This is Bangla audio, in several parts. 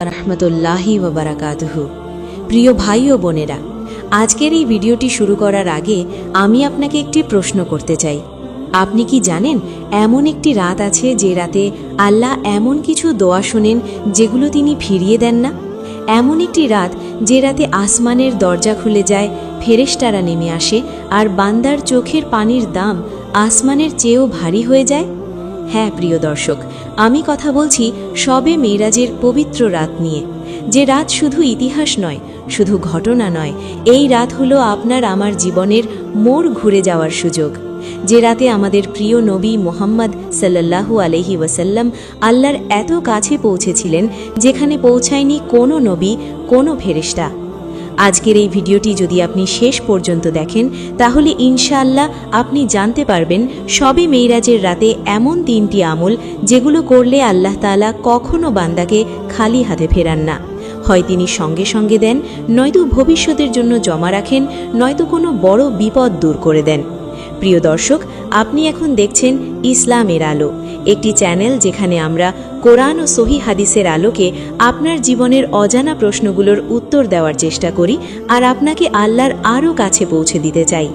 রহমতুল্লাহি ওবরাকাতুহু। প্রিয় ভাই ও বোনেরা, আজকের এই ভিডিওটি শুরু করার আগে আমি আপনাকে একটি প্রশ্ন করতে চাই। আপনি কি জানেন, এমন একটি রাত আছে যে রাতে আল্লাহ এমন কিছু দোয়া শোনেন যেগুলো তিনি ফিরিয়ে দেন না? এমন একটি রাত যে রাতে আসমানের দরজা খুলে যায়, ফেরেশতারা নেমে আসে, আর বান্দার চোখের পানির দাম আসমানের চেয়েও ভারী হয়ে যায়? হ্যাঁ প্রিয় দর্শক, আমি কথা বলছি সবে মেয়েরাজের পবিত্র রাত নিয়ে। যে রাত শুধু ইতিহাস নয়, শুধু ঘটনা নয়, এই রাত হলো আপনার আমার জীবনের মোড় ঘুরে যাওয়ার সুযোগ। যে রাতে আমাদের প্রিয় নবী মোহাম্মদ সাল্লাল্লাহু আলহি ওয়াসাল্লাম আল্লাহর এত কাছে পৌঁছেছিলেন, যেখানে পৌঁছায়নি কোনো নবী, কোনো ফেরেশতা। আজকের এই ভিডিওটি যদি আপনি শেষ পর্যন্ত দেখেন, তাহলে ইনশাআল্লাহ আপনি জানতে পারবেন সবে মেইরাজের রাতে এমন তিনটি আমল যেগুলো করলে আল্লাহ তাআলা কখনো বান্দাকে খালি হাতে ফেরান না। হয় তিনি সঙ্গে সঙ্গে দেন, নয়তো ভবিষ্যতের জন্য জমা রাখেন, নয়তো কোনো বড় বিপদ দূর করে দেন। প্রিয় দর্শক, আপনি এখন দেখছেন ইসলামের আলো। একটি চ্যানেল যেখানে আমরা কোরআন ও সহি হাদিসের আলোকে আপনার জীবনের অজানা প্রশ্নগুলোর উত্তর দেওয়ার চেষ্টা করি আর আপনাকে আল্লাহর আরও কাছে পৌঁছে দিতে চাই।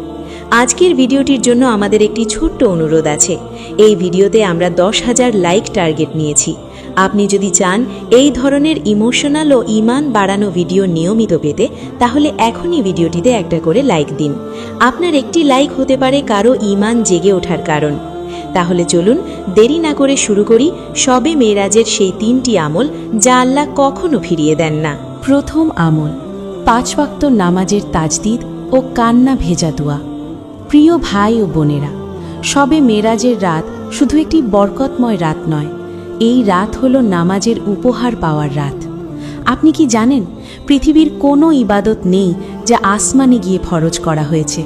আজকের ভিডিওটির জন্য আমাদের একটি ছোট্ট অনুরোধ আছে। এই ভিডিওতে আমরা দশ হাজার লাইক টার্গেট নিয়েছি। আপনি যদি চান এই ধরনের ইমোশনাল ও ইমান বাড়ানো ভিডিও নিয়মিত পেতে, তাহলে এখনই ভিডিওটিতে একটা করে লাইক দিন। আপনার একটি লাইক হতে পারে কারও ইমান জেগে ওঠার কারণ। তাহলে চলুন দেরি না করে শুরু করি সবে মেয়েরাজের সেই তিনটি আমল যা আল্লাহ কখনো ফিরিয়ে দেন না। প্রথম আমল, পাঁচ ওয়াক্ত নামাজের তাজদিদ ও কান্না ভেজা দোয়া। প্রিয় ভাই ও বোনেরা, সবে মেরাজের রাত শুধু একটি বরকতময় রাত নয়, এই রাত হলো নামাজের উপহার পাওয়ার রাত। আপনি কি জানেন, পৃথিবীর কোনো ইবাদত নেই যা আসমানে গিয়ে ফরজ করা হয়েছে?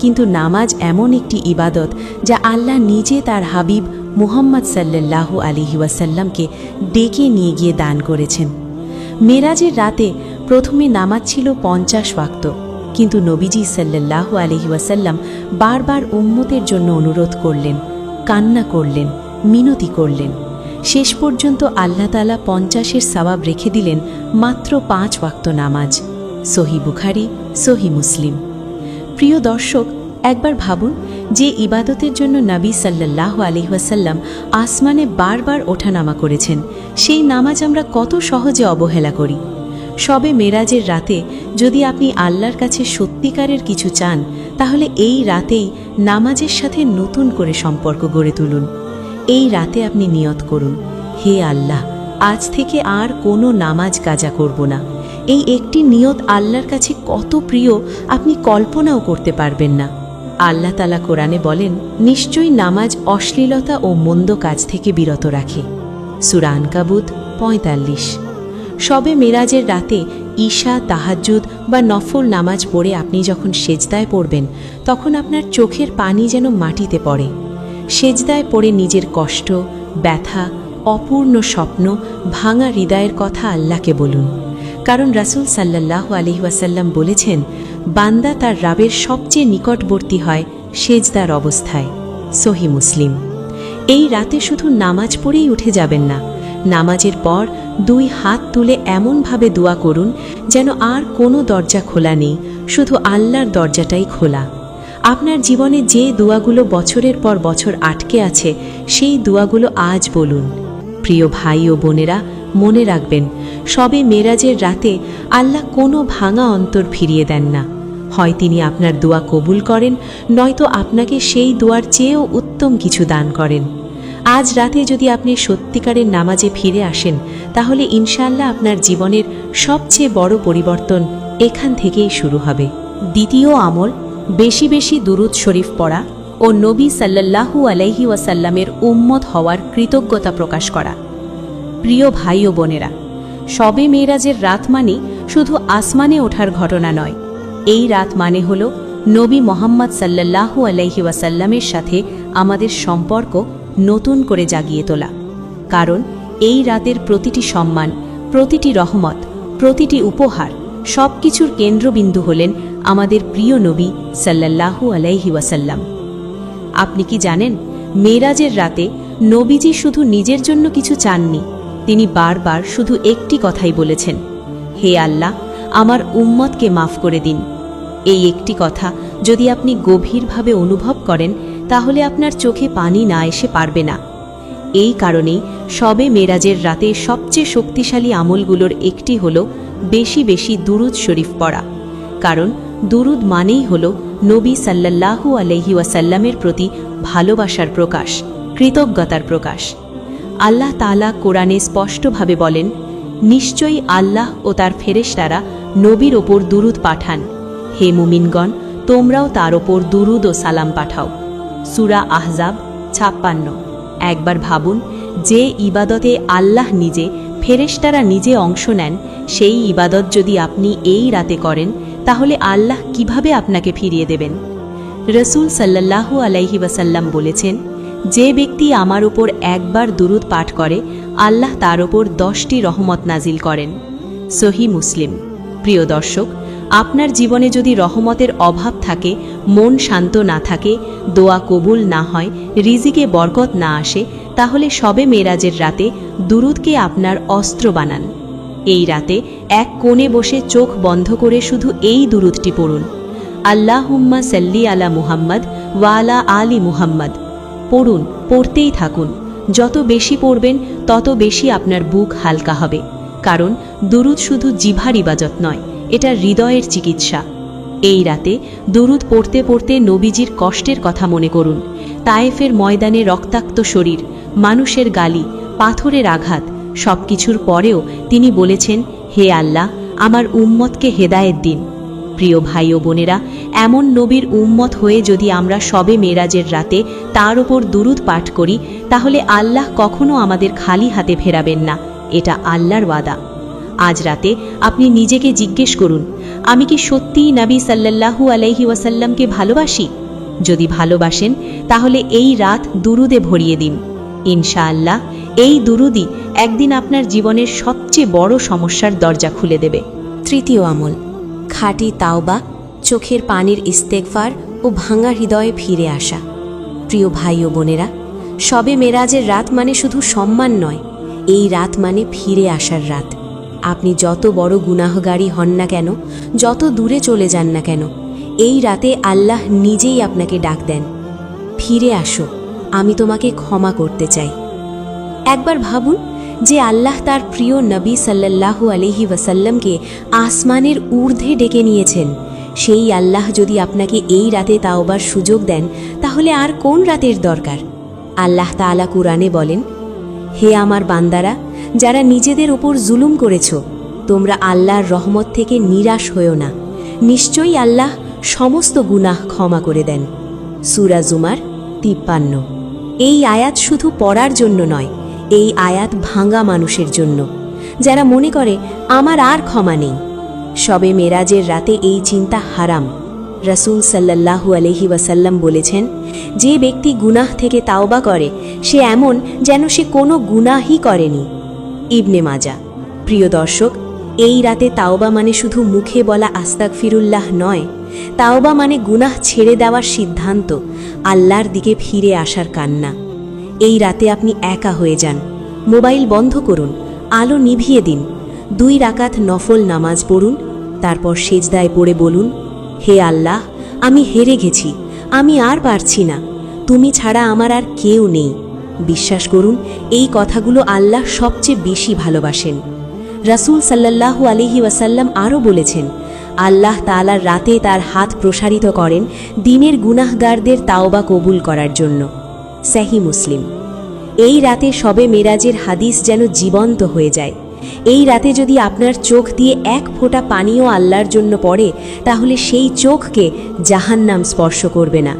কিন্তু নামাজ এমন একটি ইবাদত যা আল্লাহ নিজে তার হাবিব মুহাম্মদ সাল্লাল্লাহু আলিহি ওয়াসাল্লামকে ডেকে নিয়ে গিয়ে দান করেছেন। মেরাজের রাতে প্রথমে নামাজ ছিল পঞ্চাশ ওয়াক্ত, কিন্তু নবীজি সাল্লাল্লাহু আলহি ওয়াসাল্লাম বারবার উম্মতের জন্য অনুরোধ করলেন, কান্না করলেন, মিনতি করলেন। শেষ পর্যন্ত আল্লাহ তালা পঞ্চাশের সবাব রেখে দিলেন মাত্র পাঁচ ওয়াক্ত নামাজ। সহি বুখারি, সহি মুসলিম। প্রিয় দর্শক, একবার ভাবুন যে ইবাদতের জন্য নবী সাল্লাহ আলহিহাসাল্লাম আসমানে বারবার ওঠানামা করেছেন। সেই নামাজ আমরা কত সহজে অবহেলা করি। সবে মেরাজের রাতে যদি আপনি আল্লাহর কাছে সত্যিকারের কিছু চান, তাহলে এই রাতেই নামাজের সাথে নতুন করে সম্পর্ক গড়ে তুলুন। এই রাতে আপনি নিয়ত করুন, হে আল্লাহ, আজ থেকে আর কোনো নামাজ কাজা করব না। এই একটি নিয়ত আল্লাহর কাছে কত প্রিয়, আপনি কল্পনাও করতে পারবেন না। আল্লাহ তালা কোরআনে বলেন, নিশ্চয়ই নামাজ অশ্লীলতা ও মন্দ কাজ থেকে বিরত রাখে। সুরান কাবুত পঁয়তাল্লিশ। সবে মেরাজের রাতে ঈশা, তাহাজ্জুদ বা নফল নামাজ পড়ে আপনি যখন সেজদায় পড়বেন, তখন আপনার চোখের পানি যেন মাটিতে পড়ে। সেজদায় পড়ে নিজের কষ্ট, ব্যথা, অপূর্ণ স্বপ্ন, ভাঙা হৃদয়ের কথা আল্লাহকে বলুন। কারণ রাসুল সাল্লাহ আলহিহাসাল্লাম বলেছেন, বান্দা তার রাবের সবচেয়ে নিকটবর্তী হয় সেজদার অবস্থায়। সহি মুসলিম। এই রাতে শুধু নামাজ পড়েই উঠে যাবেন না, নামাজের পর দুই হাত তুলে এমনভাবে দোয়া করুন যেন আর কোনো দরজা খোলা নেই, শুধু আল্লাহর দরজাটাই খোলা। আপনার জীবনে যে দোয়াগুলো বছরের পর বছর আটকে আছে, সেই দোয়াগুলো আজ বলুন। প্রিয় ভাই ও বোনেরা মনে রাখবেন, সবে মেরাজের রাতে আল্লাহ কোনো ভাঙা অন্তর ফিরিয়ে দেন না। হয় তিনি আপনার দোয়া কবুল করেন, নয়তো আপনাকে সেই দোয়ার চেয়েও উত্তম কিছু দান করেন। আজ রাতে যদি আপনি সত্যিকারের নামাজে ফিরে আসেন, তাহলে ইনশাল্লাহ আপনার জীবনের সবচেয়ে বড় পরিবর্তন এখান থেকেই শুরু হবে। দ্বিতীয় আমল, বেশি বেশি দুরুদ শরীফ পড়া ও নবী সাল্লাল্লাহু আলাইহি ওয়াসাল্লামের উম্মত হওয়ার কৃতজ্ঞতা প্রকাশ করা। প্রিয় ভাই ও বোনেরা, সবে মেয়েরাজের রাত মানে শুধু আসমানে ওঠার ঘটনা নয়। এই রাত মানে হল নবী মোহাম্মদ সাল্লাল্লাহু আলাইহি ওয়াসাল্লামের সাথে আমাদের সম্পর্ক নতুন করে জাগিয়ে তোলা। কারণ এই রাতের প্রতিটি সম্মান, প্রতিটি রহমত, প্রতিটি উপহার সব কিছুর কেন্দ্রবিন্দু হলেন আমাদের প্রিয় নবী সাল্লাল্লাহু আলাইহি ওয়াসাল্লাম। আপনি কি জানেন মেরাজের রাতে নবীজি শুধু নিজের জন্য কিছু চাননি তিনি বারবার শুধু একটি কথাই বলেছেন, হে আল্লাহ, আমার উম্মতকে মাফ করে দিন। এই একটি কথা যদি আপনি গভীরভাবে অনুভব করেন, তাহলে আপনার চোখে পানি না এসে পারবে না। এই কারণেই সবে মেরাজের রাতে সবচেয়ে শক্তিশালী আমলগুলোর একটি হল বেশি বেশি দুরুদ শরীফ পড়া। কারণ দুরুদ মানেই হল নবী সাল্লাল্লাহু আলহি ওয়াসাল্লামের প্রতি ভালোবাসার প্রকাশ, কৃতজ্ঞতার প্রকাশ। আল্লাহ তালা কোরআনে স্পষ্টভাবে বলেন, নিশ্চয়ই আল্লাহ ও তার ফেরেশতারা নবীর ওপর দুরুদ পাঠান। হে মুমিনগণ, তোমরাও তার ওপর দুরুদ ও সালাম পাঠাও। সুরা আহজাব ছাপ্পান্ন। একবার ভাবুন, যে ইবাদতে আল্লাহ নিজে, ফেরেশতারা নিজে অংশ নেন, সেই ইবাদত যদি আপনি এই রাতে করেন, তাহলে আল্লাহ কীভাবে আপনাকে ফিরিয়ে দেবেন? রসুল সাল্লাল্লাহু আলাইহি ওয়াসাল্লাম বলেছেন যে ব্যক্তি আমার উপর একবার দুরুদ পাঠ করে, আল্লাহ তার ওপর দশটি রহমত নাজিল করেন। সহি মুসলিম। প্রিয় দর্শক, আপনার জীবনে যদি রহমতের অভাব থাকে, মন শান্ত না থাকে, দোয়া কবুল না হয়, রিজিকে বরকত না আসে, তাহলে সবে মেরাজের রাতে দুরুদকে আপনার অস্ত্র বানান। এই রাতে এক কোণে বসে চোখ বন্ধ করে শুধু এই দুরুদটি পড়ুন। আল্লাহুম্মা সাল্লি আলা মুহাম্মদ ওয়ালা আলী মুহাম্মদ। পড়ুন, পড়তেই থাকুন। যত বেশি পড়বেন, তত বেশি আপনার বুক হালকা হবে। কারণ দুরুদ শুধু জিভার ইবাজত নয়, এটা হৃদয়ের চিকিৎসা। এই রাতে দুরুদ পড়তে পড়তে নবীজির কষ্টের কথা মনে করুন। তায়েফের ময়দানে রক্তাক্ত শরীর, মানুষের গালি, পাথরের আঘাত, সবকিছুর পরেও তিনি বলেছেন, হে আল্লাহ, আমার উম্মতকে হেদায়েত দিন। প্রিয় ভাই ও বোনেরা, এমন নবীর উম্মত হয়ে যদি আমরা সবে মেরাজের রাতে তার ওপর দুরুদ পাঠ করি, তাহলে আল্লাহ কখনো আমাদের খালি হাতে ফেরাবেন না। এটা আল্লাহর ওয়াদা। আজ রাতে আপনি নিজেকে জিজ্ঞেস করুন, আমি কি সত্যিই নবী সাল্লাল্লাহু আলাইহি ওয়াসাল্লামকে ভালোবাসি? যদি ভালোবাসেন, তাহলে এই রাত দুরুদে ভরিয়ে দিন। ইনশাআল্লাহ, এই দুরুদি একদিন আপনার জীবনের সবচেয়ে বড় সমস্যার দরজা খুলে দেবে। তৃতীয় আমল খাঁটি তাওবা, চোখের পানির ইস্তেকফার ও ভাঙা হৃদয়ে ফিরে আসা। প্রিয় ভাই ও বোনেরা, সবে মেরাজের রাত মানে শুধু সম্মান নয়, এই রাত মানে ফিরে আসার রাত। আপনি যত বড় গুনাহগারী হন না কেন, যত দূরে চলে যান না কেন, এই রাতে আল্লাহ নিজেই আপনাকে ডাক দেন। ফিরে আসো, আমি তোমাকে ক্ষমা করতে চাই। একবার ভাবুন যে আল্লাহ তার প্রিয় নবী সাল্লাল্লাহু আলহি ওয়াসাল্লামকে আসমানের ঊর্ধ্বে ডেকে নিয়েছেন। সেই আল্লাহ যদি আপনাকে এই রাতে তাওবার সুযোগ দেন, তাহলে আর কোন রাতের দরকার? আল্লাহ তাআলা কুরআনে বলেন, হে আমার বান্দারা, যারা নিজেদের ওপর জুলুম করেছ, তোমরা আল্লাহর রহমত থেকে নিরাশ হয়েও না। নিশ্চয়ই আল্লাহ সমস্ত গুনাহ ক্ষমা করে দেন। সুরা জুমার তিপ্পান্ন। এই আয়াত শুধু পড়ার জন্য নয় এই আয়াত ভাঙা মানুষের জন্য। যারা মনে করে, আমার আর ক্ষমা নেই। সবে মেরাজের রাতে এই চিন্তা হারাম। রাসূল সাল্লাল্লাহু আলহি ওয়াসাল্লাম বলেছেন, যে ব্যক্তি গুনাহ থেকে তাওবা করে, সে এমন যেন সে কোনো গুনাহই করেনি। ইবনে মাজা, প্রিয় দর্শক, এই রাতে তাওবা মানে শুধু মুখে বলা আস্তাক ফিরুল্লাহ নয়, তাওবা মানে গুনাহ ছেড়ে দেওয়ার সিদ্ধান্ত, আল্লাহর দিকে ফিরে আসার কান্না। এই রাতে আপনি একা হয়ে যান। মোবাইল বন্ধ করুন, আলো নিভিয়ে দিন। দুই রাকাত নফল নামাজ পড়ুন, তারপর সেজদায় পড়ে বলুন, হে আল্লাহ, আমি হেরে গেছি, আমি আর পারছি না, তুমি ছাড়া আমার আর কেউ নেই। বিশ্বাস করুন, এই কথাগুলো আল্লাহ সবচেয়ে বেশি ভালোবাসেন। রাসূল সাল্লাল্লাহু আলিহি ওয়াসাল্লাম আরও বলেছেন, আল্লাহ তাআলার রাতে তার হাত প্রসারিত করেন দিনের গুনাহগারদের তাওবা কবুল করার জন্য। সেহি মুসলিম। এই রাতে সবে মেরাজের হাদিস যেন জীবন্ত হয়ে যায়। এই রাতে যদি আপনার চোখ দিয়ে এক ফোঁটা পানিও আল্লাহর জন্য পড়ে, তাহলে সেই চোখকে জাহান্নাম স্পর্শ করবে না।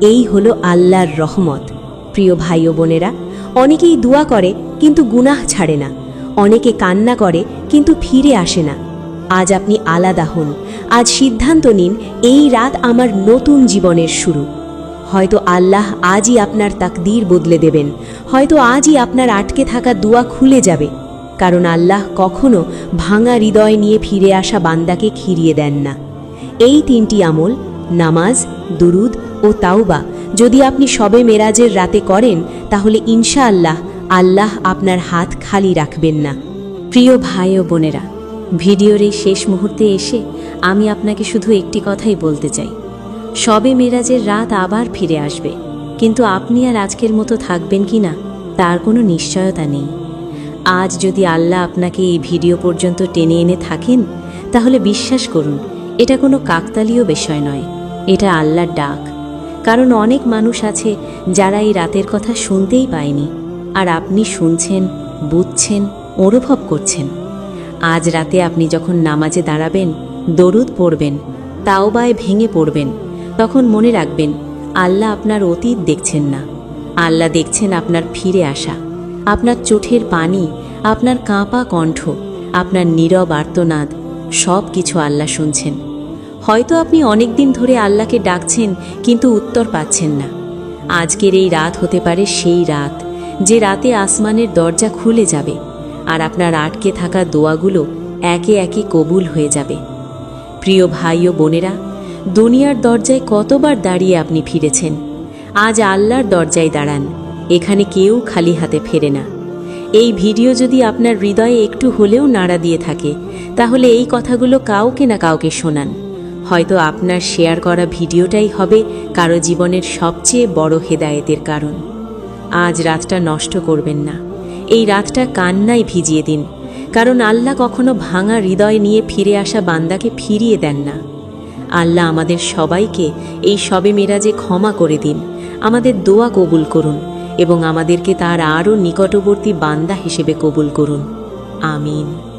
এই হলো আল্লাহর রহমত। প্রিয় ভাই ও বোনেরা, অনেকেই দোয়া করে কিন্তু গুনাহ ছাড়ে না। অনেকে কান্না করে কিন্তু ফিরে আসে না। আজ আপনি আলাদা হন। আজ সিদ্ধান্ত নিন, এই রাত আমার নতুন জীবনের শুরু। হয়তো আল্লাহ আজই আপনার তাকদীর বদলে দেবেন। হয়তো আজই আপনার আটকে থাকা দুয়া খুলে যাবে। কারণ আল্লাহ কখনো ভাঙা হৃদয় নিয়ে ফিরে আসা বান্দাকে খিরিয়ে দেন না। এই তিনটি আমল, নামাজ, দুরুদ ও তাওবা, যদি আপনি সবে মেরাজের রাতে করেন, তাহলে ইনশাআল্লাহ আল্লাহ আপনার হাত খালি রাখবেন না। প্রিয় ভাই ও বোনেরা, ভিডিওর এই শেষ মুহূর্তে এসে আমি আপনাকে শুধু একটি কথাই বলতে চাই। সবে মেরাজের রাত আবার ফিরে আসবে। কিন্তু আপনি আর আজকের মতো থাকবেন কি না, তার কোনো নিশ্চয়তা নেই। আজ যদি আল্লাহ আপনাকে এই ভিডিও পর্যন্ত টেনে এনে থাকেন, তাহলে বিশ্বাস করুন, এটা কোনো কাকতালীয় বিষয় নয়, এটা আল্লাহর ডাক। কারণ অনেক মানুষ আছে যারা এই রাতের কথা শুনতেই পায়নি, আর আপনি শুনছেন, বুঝছেন, অনুভব করছেন। আজ রাতে আপনি যখন নামাজে দাঁড়াবেন, দরুদ পড়বেন, তাওবায় ভেঙে পড়বেন তখন মনে রাখবেন, আল্লাহ আপনার অতীত দেখছেন না। আল্লাহ দেখছেন আপনার ফিরে আসা। আপনার চোখের পানি, আপনার কাঁপা কণ্ঠ, আপনার নীরব আর্তনাদ সব কিছু আল্লাহ শুনছেন। হয়তো আপনি অনেক দিন ধরে আল্লাহকে ডাকছেন, কিন্তু উত্তর পাচ্ছেন না। আজকের এই রাত হতে পারে সেই রাত, যে রাতে আসমানের দরজা খুলে যাবে, আর আপনার আটকে থাকা দোয়াগুলো একে একে কবুল হয়ে যাবে। প্রিয় ভাই ও বোনেরা দুনিয়ার দরজায় কতবার দাঁড়িয়ে আপনি ফিরেছেন? আজ আল্লাহর দরজায় দাঁড়ান, এখানে কেউ খালি হাতে ফেরে না। এই ভিডিও যদি আপনার হৃদয়ে একটু হলেও নাড়া দিয়ে থাকে, তাহলে এই কথাগুলো কাউকে না কাউকে শোনান। হয়তো আপনার শেয়ার করা ভিডিওটাই হবে কারও জীবনের সবচেয়ে বড় হেদায়েতের কারণ। আজ রাতটা নষ্ট করবেন না। এই রাতটা কান্নায় ভিজিয়ে দিন, কারণ আল্লাহ কখনো ভাঙা হৃদয় নিয়ে ফিরে আসা বান্দাকে ফিরিয়ে দেন না। আল্লাহ আমাদের সবাইকে এই সবে মেরাজে ক্ষমা করে দিন। আমাদের দোয়া কবুল করুন এবং আমাদেরকে তার আরও নিকটবর্তী বান্দা হিসেবে কবুল করুন। আমিন।